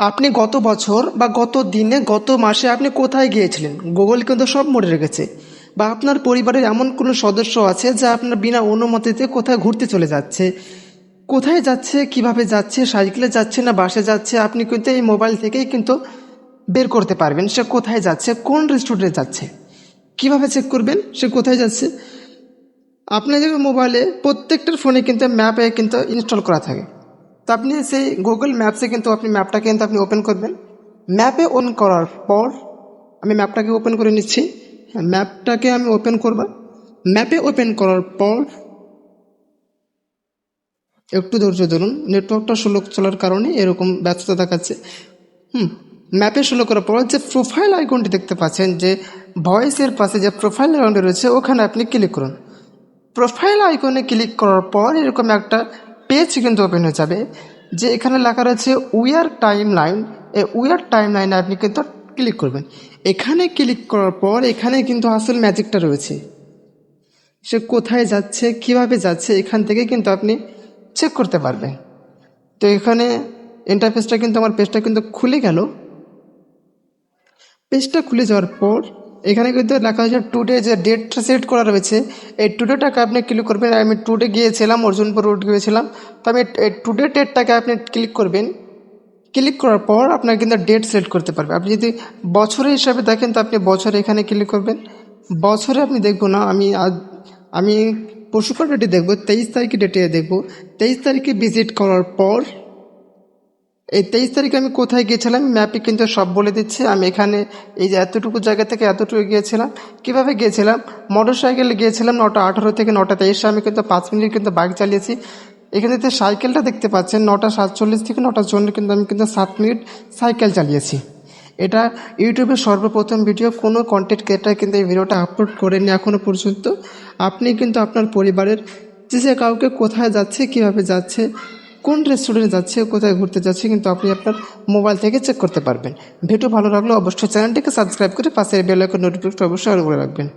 আপনি গত বছর বা গত দিনে, গত মাসে আপনি কোথায় গিয়েছিলেন? গুগল কিন্তু সব মনে রেখেছে। বা আপনার পরিবারের এমন কোনো সদস্য আছে যা আপনার বিনা অনুমতিতে কোথায় ঘুরতে চলে যাচ্ছে? কোথায় যাচ্ছে, কীভাবে যাচ্ছে, সাইকেলে যাচ্ছে না, বাসে যাচ্ছে, আপনি কিন্তু এই মোবাইল থেকেই কিন্তু বের করতে পারবেন সে কোথায় যাচ্ছে, কোন রেস্টুরেন্টে যাচ্ছে, কীভাবে চেক করবেন সে কোথায় যাচ্ছে। আপনাদের মোবাইলে প্রত্যেকটার ফোনে কিন্তু ম্যাপে কিন্তু ইনস্টল করা থাকে। তো আপনি সেই গুগল ম্যাপসে কিন্তু আপনি ম্যাপটাকে কিন্তু আপনি ওপেন করবেন। ম্যাপে অন করার পর আমি ম্যাপটাকে ওপেন করে নিচ্ছি। ম্যাপটাকে আমি ওপেন করব। ম্যাপে ওপেন করার পর একটু ধৈর্য ধরুন। নেটওয়ার্কটা স্লো চলার কারণে এরকম ব্যস্ততা দেখাচ্ছে। হুম ম্যাপে স্লো করার পর যে প্রোফাইল আইকনটি দেখতে পাচ্ছেন, যে ভয়েসের পাশে যে প্রোফাইল আইকনটি রয়েছে, ওখানে আপনি ক্লিক করুন। প্রোফাইল আইকনে ক্লিক করার পর এরকম একটা পেজ কিন্তু ওপেন হয়ে যাবে, যে এখানে লেখা রয়েছে উইয়ার টাইম লাইন এই উইয়ার টাইম লাইনে আপনি কিন্তু ক্লিক করবেন। এখানে ক্লিক করার পর এখানে কিন্তু আসল ম্যাজিকটা রয়েছে। সে কোথায় যাচ্ছে, কীভাবে যাচ্ছে, এখান থেকে কিন্তু আপনি চেক করতে পারবেন। তো এখানে ইন্টারফেসটা কিন্তু, আমার পেজটা কিন্তু খুলে গেল। পেজটা খুলে যাওয়ার পর এখানে কিন্তু লেখা হয়েছে টুডে যে ডেটটা সেট করা রয়েছে। এই টুডেটাকে আপনি ক্লিক করবেন। আমি টুডে গিয়েছিলাম, অর্জুনপুর রোড গিয়েছিলাম। তো আমি এই টুডে ডেটটাকে আপনি ক্লিক করবেন। ক্লিক করার পর আপনার কিন্তু ডেট সিলেক্ট করতে পারবে। আপনি যদি বছরের হিসাবে দেখেন, তো আপনি বছরে এখানে ক্লিক করবেন। বছরে আপনি দেখব না, আমি আজ, আমি ডেটে দেখব, তেইশ তারিখে ডেটে দেখব। তেইশ তারিখে ভিজিট করার পর এই তেইশ তারিখে আমি কোথায় গিয়েছিলাম? ম্যাপে কিন্তু সব বলে দিচ্ছে। আমি এখানে এই যে এতটুকু জায়গা থেকে এতটুকু গিয়েছিলাম। কীভাবে গিয়েছিলাম? মোটর সাইকেলে গিয়েছিলাম নটা আঠারো থেকে নটা তেইশে। আমি কিন্তু পাঁচ মিনিট কিন্তু বাইক চালিয়েছি। এখানে যে সাইকেলটা দেখতে পাচ্ছেন, নটা সাতচল্লিশ থেকে নটার জন্য কিন্তু আমি কিন্তু সাত মিনিট সাইকেল চালিয়েছি। এটা ইউটিউবের সর্বপ্রথম ভিডিও কোনো কন্টেন্ট ক্রিয়েটার কিন্তু এই ভিডিওটা আপলোড করেনি এখনও পর্যন্ত। আপনি কিন্তু আপনার পরিবারের যে কাউকে কোথায় যাচ্ছে, কীভাবে যাচ্ছে কোন রেস্টুরেন্টে যাচ্ছে, কোথায় ঘুরতে যাচ্ছে, কিন্তু আপনি আপনার মোবাইল থেকে চেক করতে পারবেন। ভিডিও ভালো লাগলে অবশ্যই চ্যানেলটিকে সাবস্ক্রাইব করে পাশের বেলাইকন নোটিফিকেশন অবশ্যই অন করে রাখবেন।